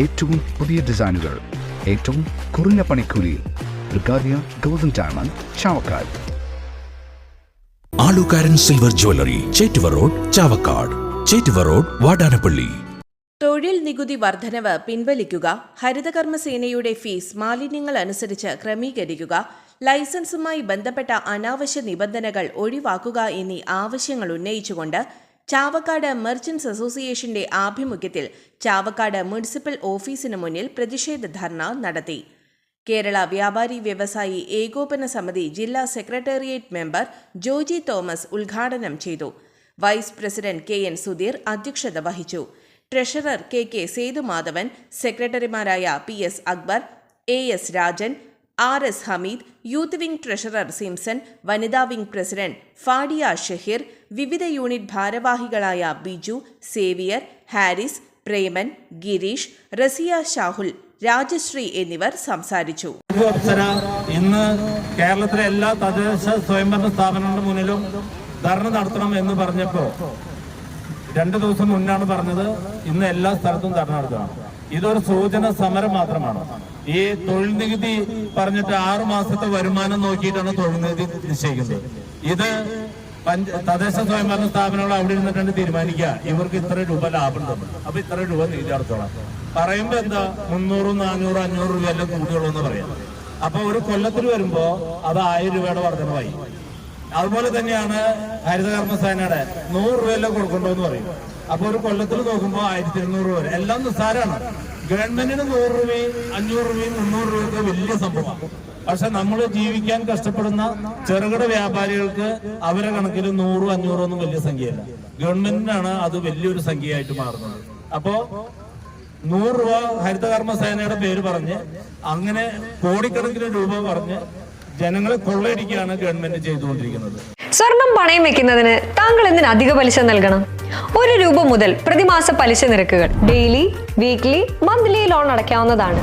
ഏറ്റവും പുതിയ ഡിസൈനുകൾ ഏറ്റവും കുറഞ്ഞ പണിക്കൂലിയിൽ ബ്രിഗാദിയ golden diamond Chavakkad. Alukkaran silver jewellery Chettuva road Chavakkad. Chettuva road Vadanappally. തൊഴിൽ നികുതി വർധനവ് പിൻവലിക്കുക ഹരിതകർമ്മസേനയുടെ ഫീസ് മാലിന്യങ്ങൾ അനുസരിച്ച് ക്രമീകരിക്കുക ലൈസൻസുമായി ബന്ധപ്പെട്ട അനാവശ്യ നിബന്ധനകൾ ഒഴിവാക്കുക എന്നീ ആവശ്യങ്ങൾ ഉന്നയിച്ചുകൊണ്ട് ചാവക്കാട് മെർച്ചന്റ്സ് അസോസിയേഷന്റെ ആഭിമുഖ്യത്തിൽ ചാവക്കാട് മുനിസിപ്പൽ ഓഫീസിന് മുന്നിൽ പ്രതിഷേധ ധർണ നടത്തി. കേരള വ്യാപാരി വ്യവസായി ഏകോപന സമിതി ജില്ലാ സെക്രട്ടേറിയറ്റ് മെമ്പർ ജോജി തോമസ് ഉദ്ഘാടനം ചെയ്തു. Vice president K N Sudheer അധ്യക്ഷത വഹിച്ചു. ട്രഷറർ കെ കെ സേതുമാധവൻ സെക്രട്ടറിമാരായ P S Akbar A S Rajan R S Hameed youth wing treasurer Simson വനിതാ വിംഗ് പ്രസിഡന്റ് ഫാഡിയ ഷഹീർ വിവിധ യൂണിറ്റ് ഭാരവാഹികളായ ബിജു സേവിയർ ഹാരിസ് പ്രേമൻ ഗിരീഷ് റസിയ ഷാഹുൽ രാജശ്രീ എന്നിവർ സംസാരിച്ചു. ഇന്ന് കേരളത്തിലെ എല്ലാ തദ്ദേശ സ്വയംഭരണ സ്ഥാപനങ്ങളുടെ മുന്നിലും ധർണ നടത്തണം എന്ന് പറഞ്ഞപ്പോ രണ്ടു ദിവസം മുന്നാണ് പറഞ്ഞത് ഇന്ന് എല്ലാ സ്ഥലത്തും ധർണ നടത്തണം. ഇതൊരു സൂചന സമരം മാത്രമാണ്. ഈ തൊഴിൽ നികുതി പറഞ്ഞിട്ട് ആറു മാസത്തെ വരുമാനം നോക്കിയിട്ടാണ് തൊഴിൽ നികുതി നിശ്ചയിക്കുന്നത്. ഇത് തദ്ദേശ സ്വയംഭരണ സ്ഥാപനങ്ങൾ അവിടെ ഇരുന്നിട്ടാണ് തീരുമാനിക്കുക. ഇവർക്ക് ഇത്ര രൂപ ലാഭം തന്നു. അപ്പൊ ഇത്ര രൂപ നികുതി അടച്ചോളാം. പറയുമ്പോ എന്താ? മുന്നൂറ് നാനൂറ് അഞ്ഞൂറ് രൂപ എല്ലാം കൂടിയുള്ളൂ എന്ന് പറയാം. അപ്പൊ ഒരു കൊല്ലത്തിൽ വരുമ്പോ അത് ആയിരം രൂപയുടെ വർധനമായി അതുപോലെ തന്നെയാണ് ഹരിതകർമ്മസേനയുടെ നൂറ് രൂപയെല്ലാം കൊടുക്കണ്ടോ എന്ന് പറയും. അപ്പൊ ഒരു കൊല്ലത്തിൽ നോക്കുമ്പോ ആയിരത്തി ഇരുന്നൂറ് രൂപ വരെ. എല്ലാം നിസ്സാരമാണ് ഗവൺമെന്റിന് നൂറ് രൂപയും അഞ്ഞൂറ് രൂപയും മുന്നൂറ് രൂപയൊക്കെ വലിയ സംഭവമാണ്. പക്ഷെ നമ്മൾ ജീവിക്കാൻ കഷ്ടപ്പെടുന്ന ചെറുകിട വ്യാപാരികൾക്ക് അവരെ കണക്കിൽ നൂറും അഞ്ഞൂറും ഒന്നും വലിയ സംഖ്യയല്ല. ഗവൺമെന്റിനാണ് അത് വലിയൊരു സംഖ്യയായിട്ട് മാറുന്നത്. അപ്പോ നൂറ് രൂപ ഹരിതകർമ്മ സേനയുടെ പേര് പറഞ്ഞ് അങ്ങനെ കോടിക്കണക്കിന് രൂപ പറഞ്ഞ് ജനങ്ങളെ കൊള്ളയടിക്കുകയാണ് ഗവൺമെന്റ് ചെയ്തുകൊണ്ടിരിക്കുന്നത്. സ്വർണം പണയം വെക്കുന്നതിന് താങ്കൾ എന്തിന് അധിക പലിശ നൽകണം? ഒരു രൂപ മുതൽ പ്രതിമാസ പലിശ നിരക്കുകൾ ഡെയിലി വീക്ക്ലി മന്ത്ലി ലോൺ അടയ്ക്കാവുന്നതാണ്.